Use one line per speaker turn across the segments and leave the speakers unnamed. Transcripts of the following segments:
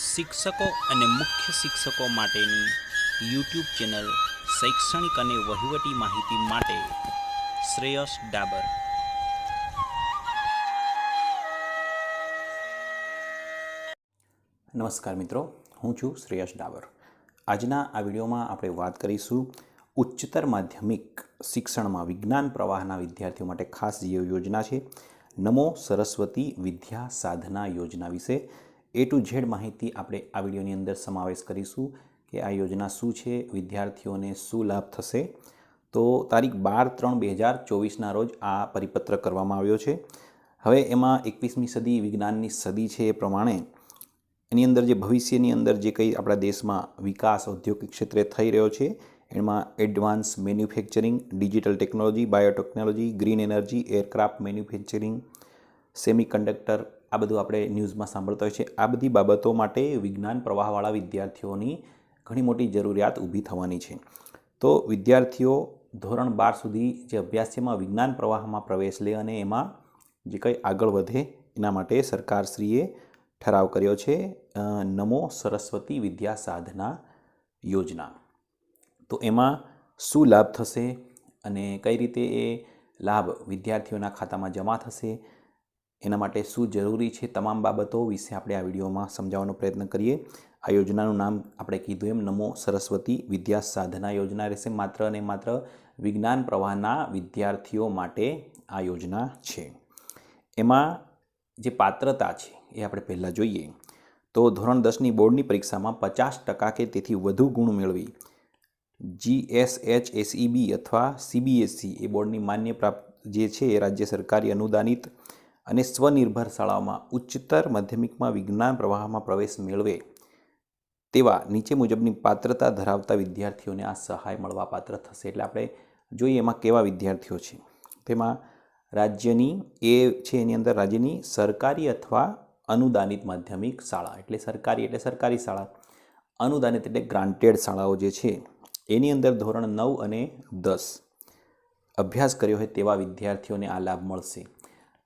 શિક્ષકો અને મુખ્ય શિક્ષકો માટેની યુટ્યુબ ચેનલ શૈક્ષણિક અને વહીવટી માહિતી માટે શ્રેયસ ડાબર.
નમસ્કાર મિત્રો, હું છું શ્રેયસ ડાબર. આજના આ વિડીયોમાં આપણે વાત કરીશું ઉચ્ચતર માધ્યમિક શિક્ષણમાં વિજ્ઞાન પ્રવાહના વિદ્યાર્થીઓ માટે ખાસ જે યોજના છે, નમો સરસ્વતી વિદ્યા સાધના યોજના વિશે. એ ટુ ઝેડ માહિતી આપણે આ વિડીયોની અંદર સમાવેશ કરીશું કે આ યોજના શું છે, વિદ્યાર્થીઓને શું લાભ થશે. તો તારીખ બાર ત્રણ બે હજાર ચોવીસના રોજ આ પરિપત્ર કરવામાં આવ્યો છે. હવે એમાં એકવીસમી સદી વિજ્ઞાનની સદી છે એ પ્રમાણે એની અંદર જે ભવિષ્યની અંદર જે કંઈ આપણા દેશમાં વિકાસ ઔદ્યોગિક ક્ષેત્રે થઈ રહ્યો છે, એમાં advance manufacturing, digital technology, biotechnology, green energy, aircraft manufacturing semiconductor આ બધું આપણે ન્યૂઝમાં સાંભળતા હોય છે. આ બધી બાબતો માટે વિજ્ઞાન પ્રવાહવાળા વિદ્યાર્થીઓની ઘણી મોટી જરૂરિયાત ઊભી થવાની છે. તો વિદ્યાર્થીઓ ધોરણ બાર સુધી જે અભ્યાસમાં વિજ્ઞાન પ્રવાહમાં પ્રવેશ લે અને એમાં જે કંઈ આગળ વધે એના માટે સરકારશ્રીએ ઠરાવ કર્યો છે નમો સરસ્વતી વિદ્યા સાધના યોજના. તો એમાં શું લાભ થશે અને કઈ રીતે એ લાભ વિદ્યાર્થીઓના ખાતામાં જમા થશે? એના માટે શું જરૂરી છે તમામ બાબતો વિશે આપણે આ વિડીયોમાં સમજાવવાનો પ્રયત્ન કરીએ. આ યોજનાનું નામ આપણે કીધું એમ, નમો સરસ્વતી વિદ્યા સાધના યોજના રહેશે. માત્ર અને માત્ર વિજ્ઞાન પ્રવાહના વિદ્યાર્થીઓ માટે આ યોજના છે. એમાં જે પાત્રતા છે એ આપણે પહેલાં જોઈએ. તો ધોરણ દસની બોર્ડની પરીક્ષામાં પચાસ ટકા કે તેથી વધુ ગુણ મેળવી. જી એસ એચ એસઈબી અથવા સીબીએસઈ એ બોર્ડની માન્ય પ્રાપ્ત જે છે એ રાજ્ય સરકારી અનુદાનિત અને સ્વનિર્ભર શાળાઓમાં ઉચ્ચતર માધ્યમિકમાં વિજ્ઞાન પ્રવાહમાં પ્રવેશ મેળવે તેવા નીચે મુજબની પાત્રતા ધરાવતા વિદ્યાર્થીઓને આ સહાય મળવા પાત્ર થશે. એટલે આપણે જોઈએ એમાં કેવા વિદ્યાર્થીઓ છે. તેમાં રાજ્યની એ છે એની અંદર રાજ્યની સરકારી અથવા અનુદાનિત માધ્યમિક શાળા. એટલે સરકારી એટલે સરકારી શાળા. અનુદાનિત એટલે ગ્રાન્ટેડ શાળાઓ જે છે, એની અંદર ધોરણ નવ અને દસ અભ્યાસ કર્યો હોય તેવા વિદ્યાર્થીઓને આ લાભ મળશે.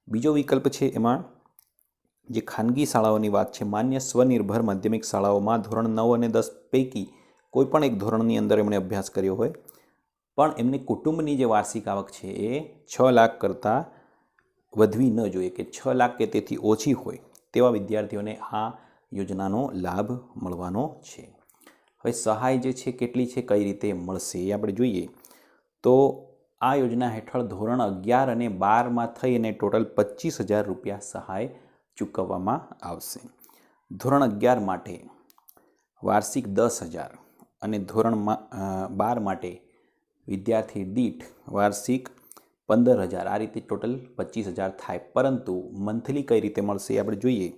બીજો વિકલ્પ છે એમાં જે ખાનગી શાળાઓની વાત છે, માન્ય સ્વનિર્ભર માધ્યમિક શાળાઓમાં ધોરણ નવ અને દસ પૈકી કોઈ પણ એક ધોરણની અંદર એમણે અભ્યાસ કર્યો હોય. પણ એમની કુટુંબની જે વાર્ષિક આવક છે એ છ લાખ કરતાં વધવી ન જોઈએ કે છ લાખ કે તેથી ઓછી હોય તેવા વિદ્યાર્થીઓને આ યોજનાનો લાભ મળવાનો છે. હવે સહાય જે છે, કેટલી છે, કઈ રીતે મળશે એ આપણે જોઈએ. તો આ યોજના હેઠળ ધોરણ અગિયાર અને બારમાં થઈ અને ટોટલ પચીસ હજાર રૂપિયા સહાય ચૂકવવામાં આવશે. ધોરણ અગિયાર માટે વાર્ષિક દસ હજાર અને ધોરણમાં બાર માટે વિદ્યાર્થી દીઠ વાર્ષિક પંદર હજાર. આ રીતે ટોટલ પચીસ હજાર થાય. પરંતુ મંથલી કઈ રીતે મળશે આપણે જોઈએ.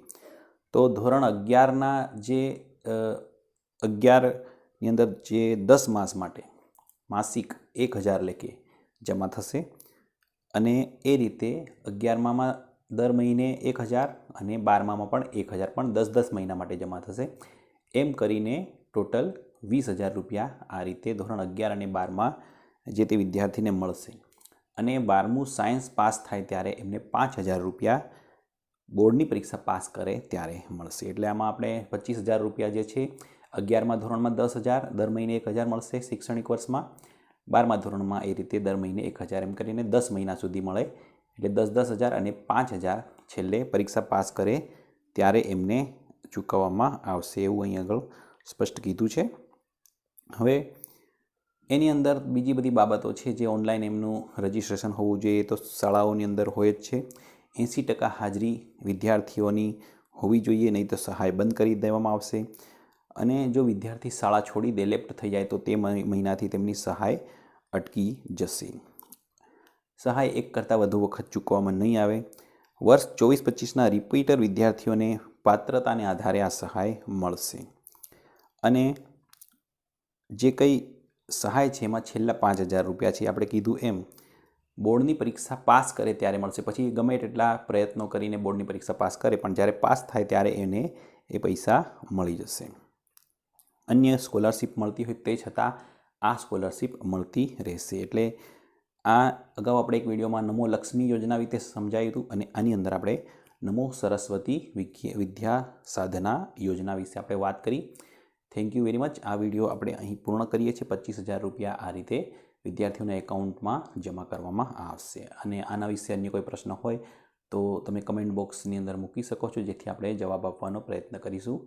તો ધોરણ અગિયારના જે અગિયારની અંદર જે દસ માસ માટે માસિક એક હજાર લેખે જમા થશે. અને એ રીતે અગિયારમાં દર મહિને એક હજાર અને બારમામાં પણ એક હજાર, પણ દસ દસ મહિના માટે જમા થશે. એમ કરીને ટોટલ વીસ હજાર રૂપિયા આ રીતે ધોરણ અગિયાર અને બારમાં જે તે વિદ્યાર્થીને મળશે. અને બારમું સાયન્સ પાસ થાય ત્યારે એમને પાંચ હજાર રૂપિયા બોર્ડની પરીક્ષા પાસ કરે ત્યારે મળશે. એટલે આમાં આપણે પચીસ હજાર રૂપિયા જે છે, અગિયારમાં ધોરણમાં દસ હજાર, દર મહિને એક હજાર મળશે શૈક્ષણિક વર્ષમાં. બારમા ધોરણમાં એ રીતે દર મહિને એક હજાર એમ કરીને દસ મહિના સુધી મળે. એટલે દસ દસ હજાર અને પાંચ હજાર છેલ્લે પરીક્ષા પાસ કરે ત્યારે એમને ચૂકવવામાં આવશે એવું અહીં આગળ સ્પષ્ટ કીધું છે. હવે એની અંદર બીજી બધી બાબતો છે જે ઓનલાઈન એમનું રજિસ્ટ્રેશન હોવું જોઈએ તો શાળાઓની અંદર હોય જ છે. એંસી ટકા હાજરી વિદ્યાર્થીઓની હોવી જોઈએ, નહીં તો સહાય બંધ કરી દેવામાં આવશે. અને જો વિદ્યાર્થી શાળા છોડી દે લેફ્ટ થઈ જાય તો તે મહિનાથી તેમની સહાય અટકી જશે. સહાય એક કરતાં વધુ વખત ચૂકવવામાં નહીં આવે. વર્ષ ચોવીસ પચીસના રિપીટર વિદ્યાર્થીઓને પાત્રતાને આધારે આ સહાય મળશે. અને જે કંઈ સહાય છે એમાં છેલ્લા પાંચ હજાર રૂપિયા છે, આપણે કીધું એમ. બોર્ડની પરીક્ષા પાસ કરે ત્યારે મળશે. પછી ગમે તેટલા પ્રયત્નો કરીને બોર્ડની પરીક્ષા પાસ કરે, પણ જ્યારે પાસ થાય ત્યારે એને એ પૈસા મળી જશે. અન્ય સ્કોલરશિપ મળતી હોય તે છતાં આ સ્કોલરશિપ મળતી રહેશે. એટલે આ અગાઉ આપણે એક વિડીયોમાં નમો લક્ષ્મી યોજના વિશે સમજાયું હતું અને આની અંદર આપણે નમો સરસ્વતી વિદ્યા વિદ્યા સાધના યોજના વિશે આપણે વાત કરી. થેન્ક યુ વેરી મચ આ વીડિયો આપણે અહીં પૂર્ણ કરીએ છીએ. પચીસ હજાર રૂપિયા આ રીતે વિદ્યાર્થીઓના એકાઉન્ટમાં જમા કરવામાં આવશે. અને આના વિશે અન્ય કોઈ પ્રશ્ન હોય તો તમે કમેન્ટ બોક્સની અંદર મૂકી શકો છો, જેથી આપણે જવાબ આપવાનો પ્રયત્ન કરીશું.